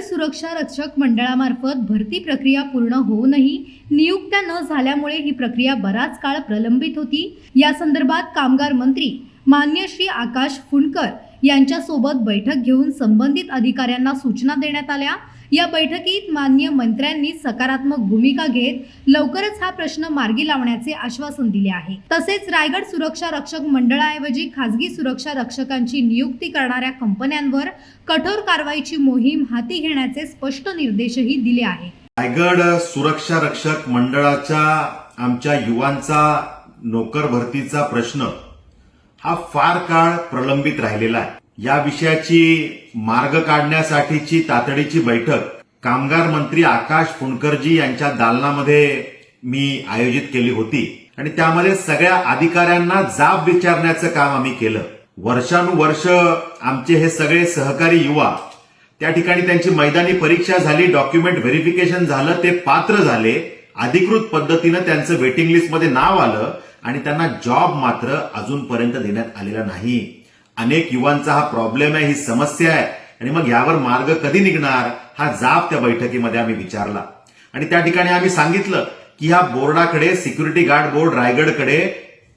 सुरक्षा रक्षक मंडळामार्फत भरती प्रक्रिया पूर्ण होऊनही नियुक्त्या न झाल्यामुळे ही प्रक्रिया बराच काळ प्रलंबित होती. या संदर्भात कामगार मंत्री मान्य श्री आकाश फुंडकर यांच्यासोबत बैठक घेऊन संबंधित अधिकाऱ्यांना सूचना देण्यात आल्या. या बैठकीत मान्य मंत्र्यांनी सकारात्मक भूमिका घेत लवकरच हा प्रश्न मार्गी लावण्याचे आश्वासन दिले आहे. तसेच रायगड सुरक्षा रक्षक मंडळाऐवजी खासगी सुरक्षा रक्षकांची नियुक्ती करणाऱ्या कंपन्यांवर कठोर कारवाईची मोहीम हाती घेण्याचे स्पष्ट निर्देशही दिले आहेत रायगड सुरक्षा रक्षक मंडळाच्या आमच्या युवांचा नोकर भरतीचा प्रश्न हा फार काळ प्रलंबित राहिलेला आहे. या विषयाची मार्ग काढण्यासाठीची तातडीची बैठक कामगार मंत्री आकाश फुंडकरजी यांच्या दालनामध्ये मी आयोजित केली होती. आणि त्यामध्ये सगळ्या अधिकाऱ्यांना जाब विचारण्याचं काम आम्ही केलं. वर्षानुवर्ष आमचे हे सगळे सहकारी युवा त्या ठिकाणी त्यांची मैदानी परीक्षा झाली डॉक्युमेंट व्हेरिफिकेशन झालं ते पात्र झाले. अधिकृत पद्धतीनं त्यांचं वेटिंग लिस्टमध्ये नाव आलं आणि त्यांना जॉब मात्र अजूनपर्यंत देण्यात आलेला नाही. अनेक युवांचा हा प्रॉब्लेम आहे ही समस्या आहे. आणि मग यावर मार्ग कधी निघणार हा जाब त्या बैठकीमध्ये आम्ही विचारला. आणि त्या ठिकाणी आम्ही सांगितलं की ह्या बोर्डाकडे सिक्युरिटी गार्ड बोर्ड रायगडकडे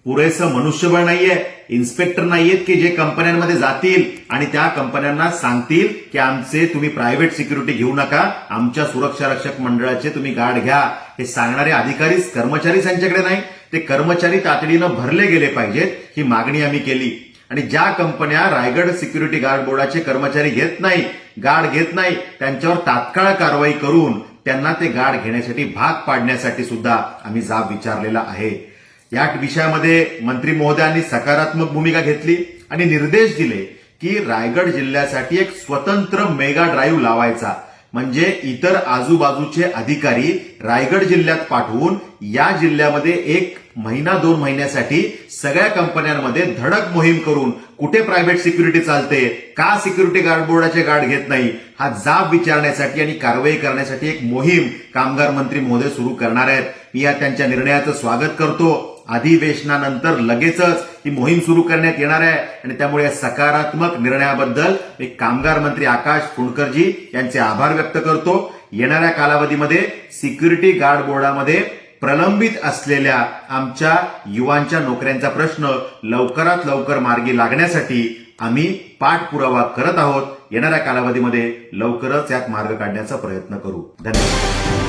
पुरेसं मनुष्यबळ नाहीये इन्स्पेक्टर नाहीयेत की जे कंपन्यांमध्ये जातील आणि त्या कंपन्यांना सांगतील की आमचे तुम्ही प्रायव्हेट सिक्युरिटी घेऊ नका आमच्या सुरक्षा रक्षक मंडळाचे तुम्ही गार्ड घ्या. हे सांगणारे अधिकारी कर्मचारी त्यांच्याकडे नाही ते कर्मचारी तातडीनं भरले गेले पाहिजेत ही मागणी आम्ही केली. आणि ज्या कंपन्या रायगड सिक्युरिटी गार्ड बोर्डाचे कर्मचारी घेत नाही गार्ड घेत नाही त्यांच्यावर तात्काळ कारवाई करून त्यांना ते गार्ड घेण्यासाठी भाग पाडण्यासाठी सुद्धा आम्ही जाब विचारलेला आहे. या विषयामध्ये मंत्री महोदयांनी सकारात्मक भूमिका घेतली आणि निर्देश दिले की रायगड जिल्ह्यासाठी एक स्वतंत्र मेगा ड्राईव्ह लावायचा. म्हणजे इतर आजूबाजूचे अधिकारी रायगड जिल्ह्यात पाठवून या जिल्ह्यामध्ये एक महिना दोन महिन्यासाठी सगळ्या कंपन्यांमध्ये धडक मोहीम करून कुठे प्रायव्हेट सिक्युरिटी चालते का सिक्युरिटी गार्ड बोर्डाचे गार्ड घेत नाही हा जाब विचारण्यासाठी आणि कारवाई करण्यासाठी एक मोहीम कामगार मंत्री महोदय सुरू करणार आहेत. मी या त्यांच्या निर्णयाचं स्वागत करतो. अधिवेशनानंतर लगेचच ही मोहीम सुरू करण्यात येणार आहे. आणि त्यामुळे या सकारात्मक निर्णयाबद्दल मी कामगार मंत्री आकाश फुंडकरजी यांचे आभार व्यक्त करतो. येणाऱ्या कालावधीमध्ये सिक्युरिटी गार्ड बोर्डामध्ये प्रलंबित असलेल्या आमच्या युवांच्या नोकऱ्यांचा प्रश्न लवकरात लवकर मार्गी लागण्यासाठी आम्ही पाठपुरावा करत आहोत. येणाऱ्या कालावधीमध्ये लवकरच यात मार्ग काढण्याचा प्रयत्न करू. धन्यवाद.